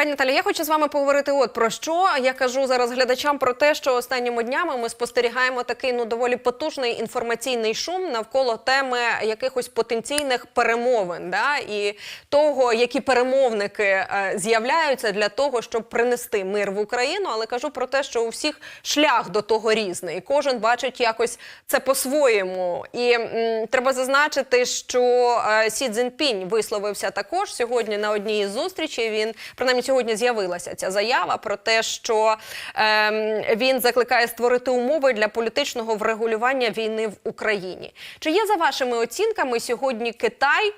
Пані Наталі, я хочу з вами поговорити от про що. Я кажу зараз глядачам про те, що останніми днями ми спостерігаємо такий ну доволі потужний інформаційний шум навколо теми якихось потенційних перемовин, да і того, які перемовники е, з'являються для того, щоб принести мир в Україну. Але кажу про те, що у всіх шлях до того різний. Кожен бачить якось це по-своєму. І м, треба зазначити, що е, Сі Цзіньпінь висловився також сьогодні на одній із зустрічей. Він принаймні сьогодні з'явилася ця заява про те, що ем, він закликає створити умови для політичного врегулювання війни в Україні. Чи є за вашими оцінками сьогодні Китай?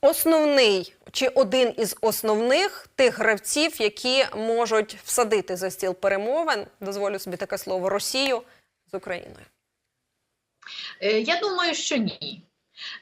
Основний чи один із основних тих гравців, які можуть всадити за стіл перемовин, дозволю собі таке слово, Росію з Україною. Е, Я думаю, що ні.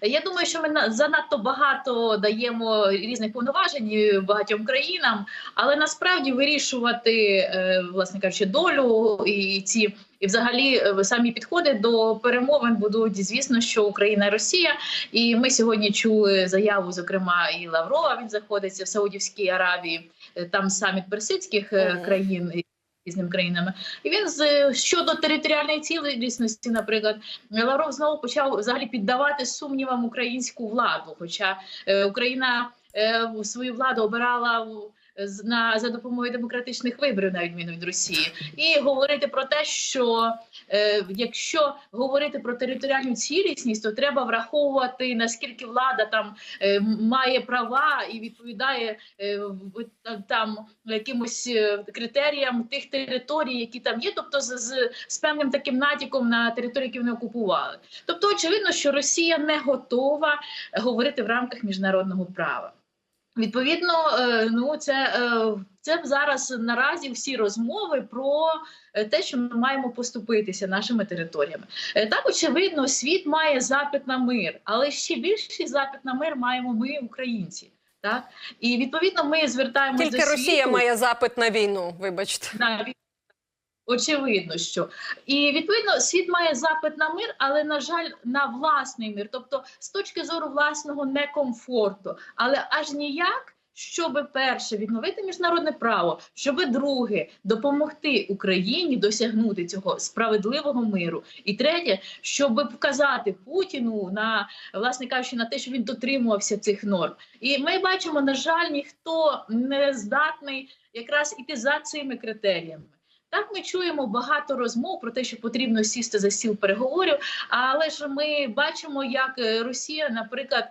Я думаю, що ми на- занадто багато даємо різних повноважень багатьом країнам, але насправді вирішувати, е, власне кажучи, долю і ці. І, взагалі, е, самі підходи до перемовин будуть звісно, що Україна і Росія. І ми сьогодні чули заяву, зокрема, і Лаврова. Він знаходиться в Саудівській Аравії, е, там саміт персидських країн різними країнами. І він з щодо територіальної цілісності, наприклад, Лавров знову почав взагалі піддавати сумнівам українську владу. Хоча е, Україна е, свою владу обирала в- на за допомогою демократичних виборів, на відміну від Росії, і говорити про те, що е, якщо говорити про територіальну цілісність, то треба враховувати наскільки влада там е, має права і відповідає е, там якимось е, критеріям тих територій, які там є, тобто з, з, з певним таким натяком на території, які вони окупували. Тобто, очевидно, що Росія не готова говорити в рамках міжнародного права. Відповідно, е, ну це, е, це зараз наразі всі розмови про е, те, що ми маємо поступитися нашими територіями. Так, очевидно, світ має запит на мир, але ще більший запит на мир маємо ми, українці. Так і відповідно ми звертаємося Тільки Росія має запит на війну. Вибачте. на від- Очевидно, що і відповідно світ має запит на мир, але на жаль, на власний мир, тобто з точки зору власного некомфорту, але аж ніяк. Щоб перше відновити міжнародне право, щоб друге допомогти Україні досягнути цього справедливого миру, і третє, щоб вказати Путіну на власне кажучи, на те, що він дотримувався цих норм. І ми бачимо, на жаль, ніхто не здатний якраз іти за цими критеріями. Так, ми чуємо багато розмов про те, що потрібно сісти за стіл переговорів. Але ж ми бачимо, як е, Росія, наприклад,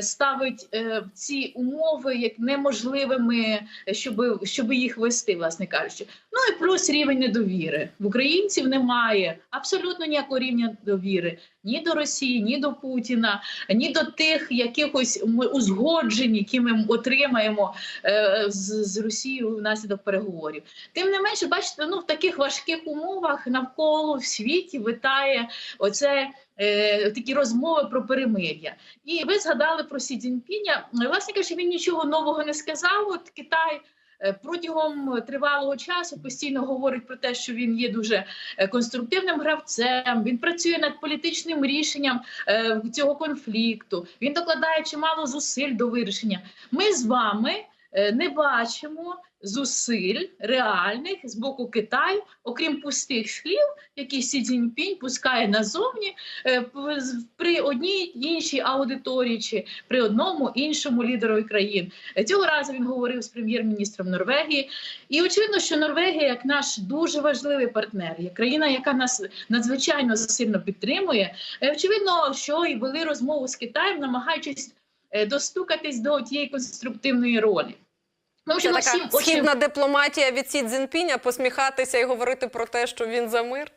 ставить е, ці умови як неможливими, щоб, щоб їх вести, власне кажучи. Ну і плюс рівень недовіри в українців немає абсолютно ніякого рівня довіри ні до Росії, ні до Путіна, ні до тих якихось узгоджень, які ми отримаємо е, з Росією внаслідок переговорів. Тим не менше, бачите, ну в таких важких умовах навколо в світі витає оце. Е, Такі розмови про перемир'я, і ви згадали про Сі Цзіньпіня. Власне кажучи, він нічого нового не сказав. От Китай е, протягом тривалого часу постійно говорить про те, що він є дуже е, конструктивним гравцем. Він працює над політичним рішенням цього конфлікту. Він докладає чимало зусиль до вирішення. Ми з вами не бачимо зусиль реальних з боку Китаю, окрім пустих слів, які Сі Цзіньпінь пускає назовні е, при одній іншій аудиторії чи при одному іншому лідерові країн. Е, Цього разу він говорив з прем'єр-міністром Норвегії. І очевидно, що Норвегія, як наш дуже важливий партнер, як країна, яка нас надзвичайно сильно підтримує, е, очевидно, що і вели розмову з Китаєм, намагаючись е, достукатись до тієї конструктивної ролі. Тому Це ну, така всім очі... дипломатія від Сі Цзінпіня посміхатися і говорити про те, що він за мир.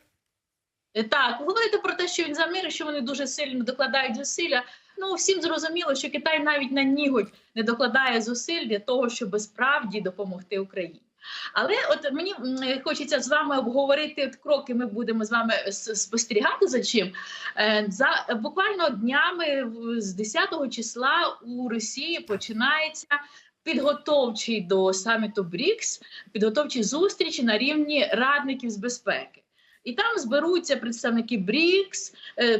Е, Так, говорити про те, що він за мир, і що вони дуже сильно докладають зусилля. Ну всім зрозуміло, що Китай навіть на нігодь не докладає зусиль для того, щоб справді допомогти Україні. Але от мені хочеться з вами обговорити от кроки. Ми будемо з вами спостерігати за чим. Е, За буквально днями з 10 числа у Росії починається. Підготовчий до саміту БРІКС, підготовчі зустрічі на рівні радників з безпеки. І там зберуться представники БРІКС, е,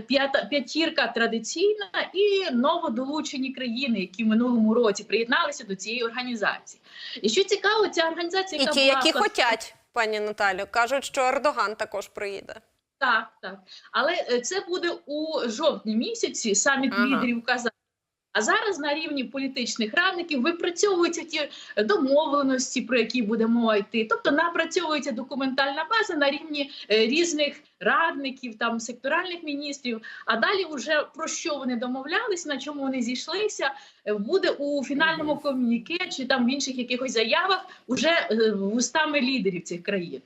п'ятірка традиційна і новодолучені країни, які в минулому році приєдналися до цієї організації. І що цікаво, ця організація, І ті, які хотять, пані Наталю, кажуть, що Ердоган також приїде. Так, так. Але е, це буде у жовтні місяці, саміт Ага. лідерів Казані. А зараз на рівні політичних радників випрацьовуються ті домовленості, про які буде мова йти. Тобто напрацьовується документальна база на рівні е, різних радників, там секторальних міністрів. А далі, вже про що вони домовлялись, на чому вони зійшлися, е, буде у фінальному ком'юніке чи там в інших якихось заявах уже е, вустами лідерів цих країн.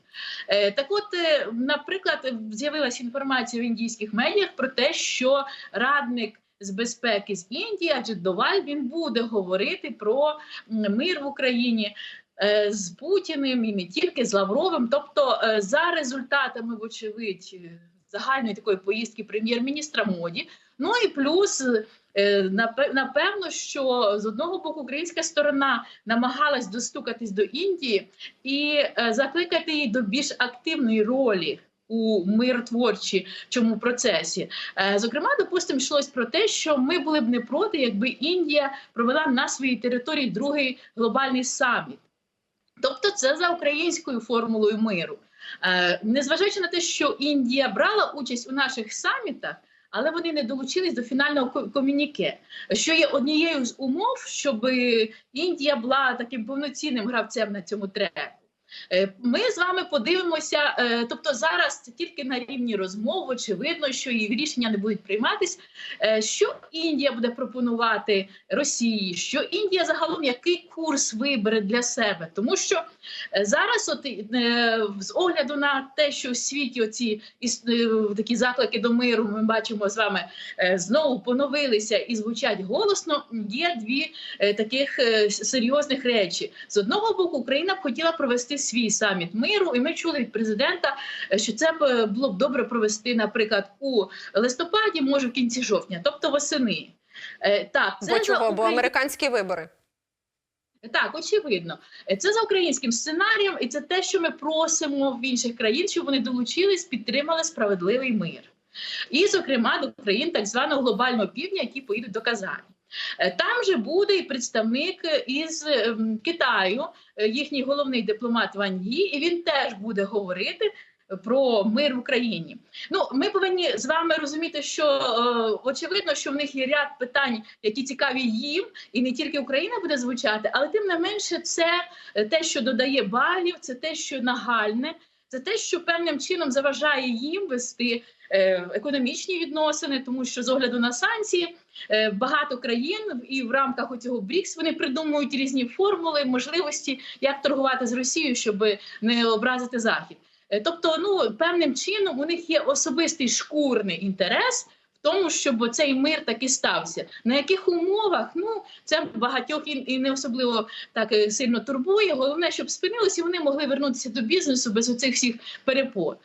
Так от, наприклад, з'явилася інформація в індійських медіях про те, що радник з безпеки з Індії, Аджит Доваль, він буде говорити про мир в Україні. е, З Путіним і не тільки з Лавровим, тобто е, за результатами, вочевидь, е, загальної такої поїздки прем'єр-міністра моді. Ну і плюс напевно, що з одного боку українська сторона намагалась достукатись до Індії і закликати її до більш активної ролі у миротворчому процесі. Е, Зокрема, допустимо, йшлось про те, що ми були б не проти, якби Індія провела на своїй території другий глобальний саміт. Тобто, це за українською формулою миру. Е, Незважаючи на те, що Індія брала участь у наших самітах, але вони не долучились до фінального ко- комюніке, що є однією з умов, щоб Індія була таким повноцінним гравцем на цьому треку. Е, Ми з вами подивимося, е, тобто зараз це тільки на рівні розмов, очевидно, що і рішення не будуть прийматись. Е, Що Індія буде пропонувати Росії? Що Індія загалом який курс вибере для себе? Тому що зараз, от з огляду на те, що в світі оці такі заклики до миру, ми бачимо з вами знову поновилися і звучать голосно. Є дві таких серйозних речі. З одного боку, Україна б хотіла провести свій саміт миру, і ми чули від президента, е, що це е, було б добре провести, наприклад, у листопаді, може в кінці жовтня, тобто восени. Е, Так, це Бо чого? Бо американські вибори. так, очевидно, це за українським сценарієм, і це те, що ми просимо в інших країн, щоб вони долучились, підтримали справедливий мир. І, зокрема, до країн так званого глобального півдня, які поїдуть до Казані. Е, Там же буде і представник е, із ем, Китаю, е, їхній головний дипломат Ван Ї, і він теж буде говорити про мир в Україні. Ну, ми повинні з вами розуміти, що е, очевидно, що в них є ряд питань, які цікаві їм, і не тільки Україна буде звучати, але тим не менше, це те, що додає балів, це те, що нагальне, це те, що певним чином заважає їм вести е, економічні відносини, тому що з огляду на санкції. Е, Багато країн і в рамках цього БРІКС вони придумують різні формули, можливості, як торгувати з Росією, щоб не образити Захід. Е, Тобто, ну певним чином у них є особистий шкурний інтерес в тому, щоб цей мир таки стався. На яких умовах? Ну це багатьох і, не особливо так е, сильно турбує. Головне, щоб спинилися, вони могли вернутися до бізнесу без оцих всіх перепон.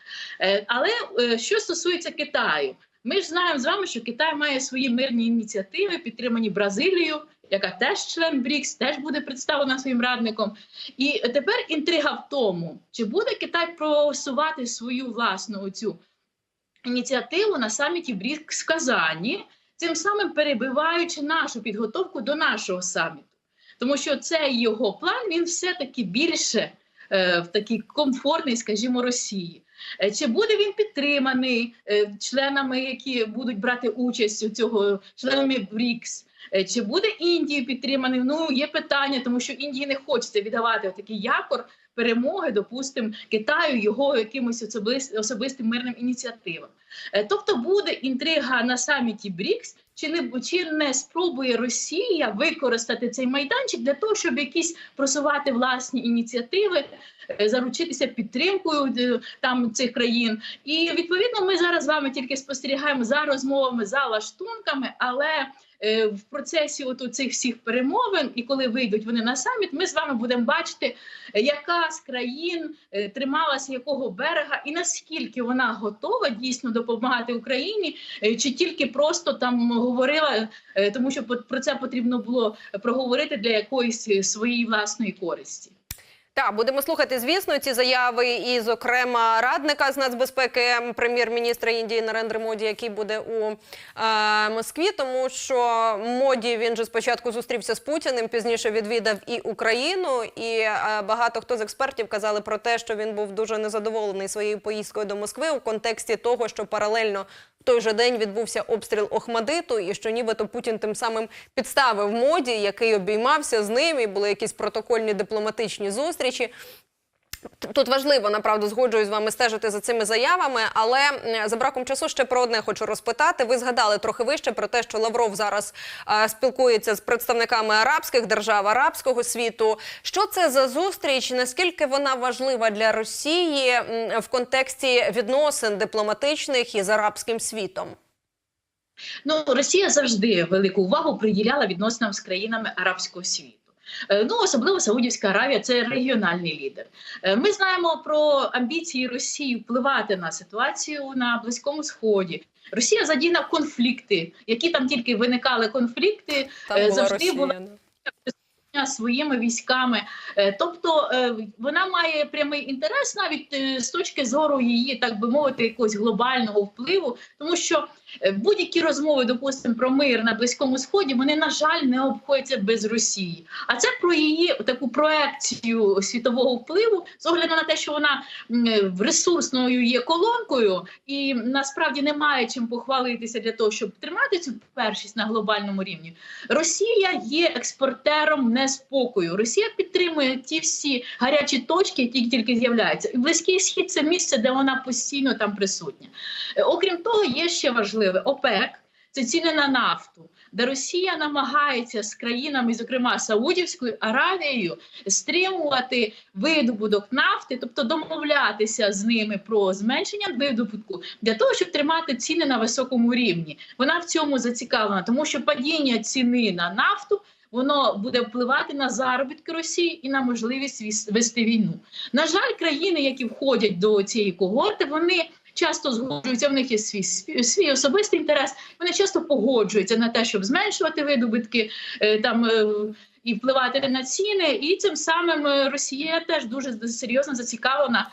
Е, Але що стосується Китаю, ми ж знаємо з вами, що Китай має свої мирні ініціативи, підтримані Бразилією. Яка теж член БРІКС, теж буде представлена своїм радником. І тепер інтрига в тому, чи буде Китай просувати свою власну цю ініціативу на саміті БРІКС в Казані, цим самим перебиваючи нашу підготовку до нашого саміту. Тому що цей його план він все-таки більше е, в такий комфортний, скажімо, Росії. Е, Чи буде він підтриманий е, членами, які будуть брати участь у цього членами БРІКС? Е, Чи буде Індії підтриманий? Ну є питання, тому що Індії не хочеться віддавати такий якор перемоги, допустимо, Китаю його якимось особис- особистим мирним ініціативам. Е, Тобто буде інтрига на саміті БРІКС, чи не чи не спробує Росія використати цей майданчик для того, щоб якісь просувати власні ініціативи, е, заручитися підтримкою е, там цих країн. І відповідно ми зараз з вами тільки спостерігаємо за розмовами, за лаштунками, але в процесі от цих всіх перемовин, і коли вийдуть вони на саміт, ми з вами будемо бачити, е, яка з країн е, трималася якого берега, і наскільки вона готова дійсно допомагати Україні, е, чи тільки просто там говорила, е, тому що про це потрібно було проговорити для якоїсь е, своєї власної користі. Так, будемо слухати, звісно, ці заяви, і, зокрема, радника з нацбезпеки прем'єр-міністра Індії Нарендри Моді, який буде у е, Москві, тому що моді він же спочатку зустрівся з Путіним, пізніше відвідав і Україну. І е, багато хто з експертів казали про те, що він був дуже незадоволений своєю поїздкою до Москви у контексті того, що паралельно той же день відбувся обстріл Охмадиту, і що нібито Путін тим самим підставив моді, який обіймався з ним, і були якісь протокольні дипломатичні зустрічі. Тут важливо, направду, згоджуюсь з вами стежити за цими заявами, але за браком часу ще про одне хочу розпитати. Ви згадали трохи вище про те, що Лавров зараз е, спілкується з представниками арабських держав, арабського світу. Що це за зустріч? Наскільки вона важлива для Росії в контексті відносин дипломатичних із арабським світом? Ну, Росія завжди велику увагу приділяла відносинам з країнами арабського світу. Е, Ну, особливо Саудівська Аравія це регіональний лідер. Е, Ми знаємо про амбіції Росії впливати на ситуацію на Близькому Сході. Росія задіяна в конфлікти, які там тільки виникали конфлікти, Там Е, була завжди Росія. була своїми військами. Тобто вона має прямий інтерес навіть з точки зору її, так би мовити, якогось глобального впливу, тому що будь-які розмови, допустимо, про мир на Близькому Сході, вони, на жаль, не обходяться без Росії. А це про її таку проекцію світового впливу, з огляду на те, що вона е, ресурсною є колонкою, і насправді немає чим похвалитися для того, щоб тримати цю першість на глобальному рівні. Росія є експортером неспокою. Росія підтримує ті всі гарячі точки, які тільки з'являються. І близький схід це місце, де вона постійно там присутня. Е, Окрім того, є ще важливе ОПЕК. Це ціни на нафту, де Росія намагається з країнами, зокрема Саудівською Аравією, стримувати видобуток нафти, тобто домовлятися з ними про зменшення видобутку для того, щоб тримати ціни на високому рівні. Вона в цьому зацікавлена, тому що падіння ціни на нафту. Воно буде впливати на заробітки Росії і на можливість вести війну. На жаль, країни, які входять до цієї когорти, вони часто згоджуються. В них є свій свій, особистий інтерес. Вони часто погоджуються на те, щоб зменшувати видобутки е, там. е, І впливати на ціни, і цим самим е, Росія теж дуже серйозно зацікавлена,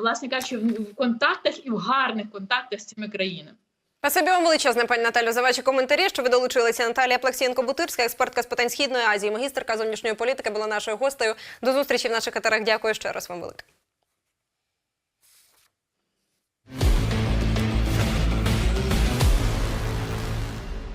власне кажучи, в контактах і в гарних контактах з цими країнами. Спасибі вам величезне, пані Наталю, за ваші коментарі. Що ви долучилися? Наталія Плаксієнко-Бутирська, експертка з питань східної Азії, магістерка зовнішньої політики, була нашою гостею. До зустрічі в наших етерах. Дякую ще раз вам велике.